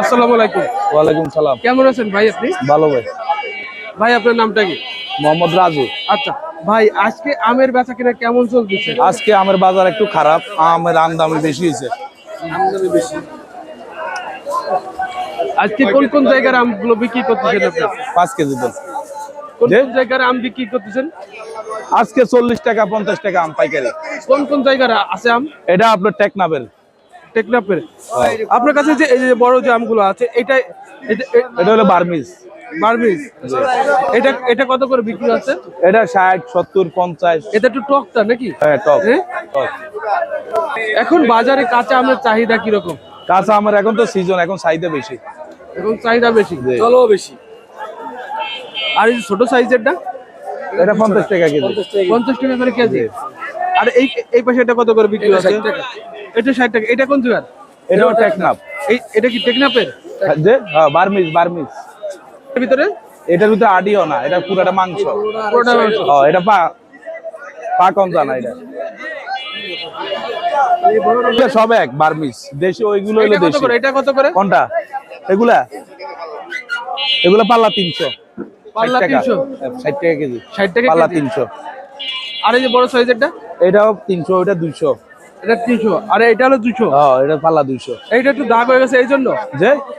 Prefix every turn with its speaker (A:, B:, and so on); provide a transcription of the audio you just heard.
A: আসসালামু আলাইকুম।
B: ওয়ালাইকুম সালাম।
A: কেমন আছেন ভাই আপনি?
B: ভালো ভাই।
A: ভাই আপনার নামটা কি?
B: মোহাম্মদ রাজু।
A: আচ্ছা ভাই আজকে আমের বেচা কিনা কেমন চলতেছে?
B: আজকে আমের বাজার একটু খারাপ আমের আমদামি বেশি হয়েছে।
A: আজকে কোন কোন জায়গার আমগুলো বিক্রি করতেছেন আপনি?
B: পাঁচ কেজি দেন
A: কোন কোন জায়গার আম বিক্রি করতেছেন?
B: আজকে চল্লিশ টাকা পঞ্চাশ টাকা আম পাইকারি।
A: কোন কোন জায়গার আছে আম?
B: এটা আপনার টেকনাবেল
A: টেকনাপের আপনার কাছে যে এই যে বড় যে আমগুলো আছে এটা এটা
B: হলো বার্মিজ।
A: বার্মিজ? এটা এটা কত করে বিক্রি হচ্ছে?
B: এটা ষাট সত্তর পঞ্চাশ।
A: এটা একটু টকটা নাকি?
B: হ্যাঁ
A: হ্যাঁ? এখন বাজারে কাঁচা আমের চাহিদা কীরকম?
B: কাঁচা আমের এখন তো সিজন এখন চাহিদা বেশি।
A: এখন চাহিদা বেশি? চলো বেশি। আর এই যে ছোট সাইজেরটা
B: এটা পঞ্চাশ টাকা কেজি।
A: পঞ্চাশ টাকা করে কেজি? আর এই এই পাশে এটা কত করে বিক্রি হচ্ছে? এটা ষাট টাকা। এটা কোন জায়গার
B: এটাও টেকনাপ
A: এই এটা কি টেকনাপের
B: যে হ্যাঁ বার্মিজ বার্মিজ।
A: এর ভিতরে?
B: এটার ভিতরে আডিও না এটা পুরাটা মাংস।
A: পুরোটা মাংস।
B: ও এটা পা পা কম জানা এটা। সব এক বার্মিজ। দেশি ওইগুলো হলো
A: এটা কত
B: দেশি।
A: করে? এটা কত করে?
B: কোনটা? এগুলা? এগুলা পাল্লা তিনশো।
A: পাল্লা 300?
B: ষাট টাকা কেজি।
A: 60 টাকা
B: পাল্লা
A: কেজি?
B: তিনশো।
A: আর এই যে বড় সাইজেরটা?
B: এটাও তিনশো ওইটা দুইশো।
A: এটা তিনশো। আরে এটা হলো দুশো
B: হ্যাঁ এটা পাল্লা দুইশো।
A: এইটা একটু দাগ হয়ে গেছে এই জন্য
B: যে?